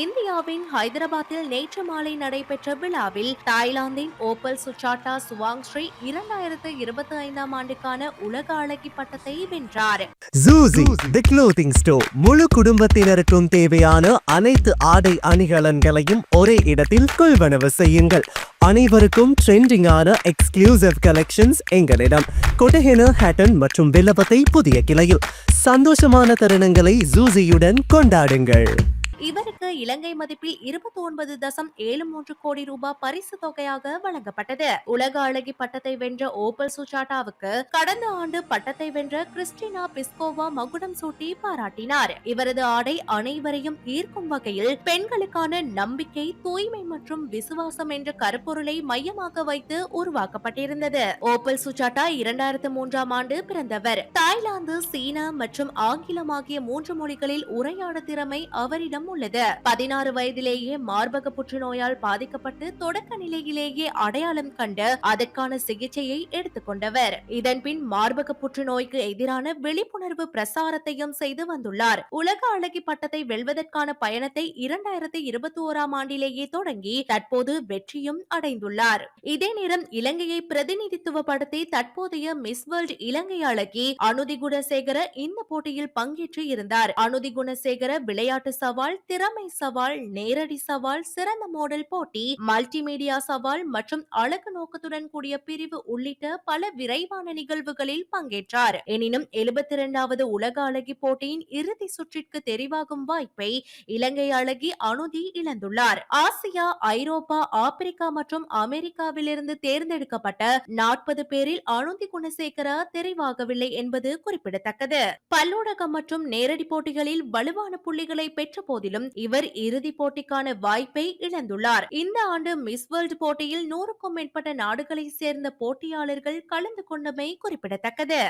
இந்தியாவின் ஹைதராபாத்தில் நேற்று மாலை நடைபெற்ற விழாவில் தாய்லாந்தின் ஓப்பல் சுச்சாட்டா சுவாங் ஸ்ரீ இரண்டாயிரத்து இருபத்தி ஐந்தாம் ஆண்டுக்கான உலக அழகி பட்டத்தை வென்றார். ஜூசி தி க்ளோத்திங் ஸ்டோர் முழு குடும்பத்தினருக்கும் தேவையான அனைத்து ஆடை அணிகலன்களையும் ஒரே இடத்தில் கொள்வனவு செய்யுங்கள். அனைவருக்கும் ட்ரெண்டிங்கான எக்ஸ்க்ளூசிவ் கலெக்ஷன்ஸ் எங்களிடம். கொட்டஹென ஹேட்டன் மற்றும் வில்லபத்தை புதிய கிளையில். சந்தோஷமான தருணங்களை ஜூசியுடன் கொண்டாடுங்கள். இவருக்கு இலங்கை மதிப்பில் இருபத்தி ஒன்பது தசம் ஏழு மூன்று கோடி ரூபாய் பரிசு தொகையாக வழங்கப்பட்டது. உலக அழகி பட்டத்தை வென்ற ஓப்பல் சுஜாட்டாவுக்கு கடந்த ஆண்டு பட்டத்தை வென்ற கிறிஸ்டினா பிஸ்கோவா மகுடம் சூட்டி பாராட்டினார். இவரது ஆடை அனைவரையும் ஈர்க்கும் வகையில் பெண்களுக்கான நம்பிக்கை தூய்மை மற்றும் விசுவாசம் என்ற கருப்பொருளை மையமாக வைத்து உருவாக்கப்பட்டிருந்தது. ஓப்பல் சுஜாட்டா இரண்டாயிரத்து மூன்றாம் ஆண்டு பிறந்தவர். தாய்லாந்து சீனா மற்றும் ஆங்கிலம் ஆகிய மூன்று மொழிகளில் உரையாட திறமை அவரிடம் உள்ளது. பதினாறு வயதிலேயே மார்பக புற்றுநோயால் பாதிக்கப்பட்டு தொடக்க நிலையிலேயே அடையாளம் கண்டு அதற்கான சிகிச்சையை எடுத்துக்கொண்டவர் இதன்பின் மார்பக புற்றுநோய்க்கு எதிரான விழிப்புணர்வு பிரசாரத்தையும் செய்து வந்துள்ளார். உலக அழகி பட்டத்தை வெல்வதற்கான பயணத்தை இரண்டாயிரத்தி இருபத்தி ஓராம் ஆண்டிலேயே தொடங்கி தற்போது வெற்றியும் அடைந்துள்ளார். இதே நேரம் இலங்கையை பிரதிநிதித்துவப்படுத்தி தற்போதைய மிஸ் வேர்ல்ட் இலங்கை அழகி அனுதி குணசேகர இந்த போட்டியில் பங்கேற்று இருந்தார். அனுதி குணசேகர விளையாட்டு சவால் திறமை சவால் நேரடி சவால் சிறந்த மாடல் போட்டி மல்டிமீடியா சவால் மற்றும் அழகு நோக்கத்துடன் கூடிய பிரிவு உள்ளிட்ட பல விரைவான நிகழ்வுகளில் பங்கேற்றார். எனினும் எழுபத்தி இரண்டாவது உலக அழகி போட்டியின் இறுதி சுற்றிற்கு தெரிவாகும் வாய்ப்பை இலங்கை அழகி அனுதி இழந்துள்ளார். ஆசியா ஐரோப்பா ஆப்பிரிக்கா மற்றும் அமெரிக்காவிலிருந்து தேர்ந்தெடுக்கப்பட்ட நாற்பது பேரில் அனுதி குணசேகரா தெரிவாகவில்லை என்பது குறிப்பிடத்தக்கது. பல்லூடகம் மற்றும் நேரடி போட்டிகளில் வலுவான புள்ளிகளை பெற்ற போதிலும் இவர் இறுதிப் போட்டிக்கான வாய்ப்பை இழந்துள்ளார். இந்த ஆண்டு மிஸ் வேர்ல்ட் போட்டியில் நூறுக்கும் மேற்பட்ட நாடுகளைச் சேர்ந்த போட்டியாளர்கள் கலந்து கொண்டமை குறிப்பிடத்தக்கது.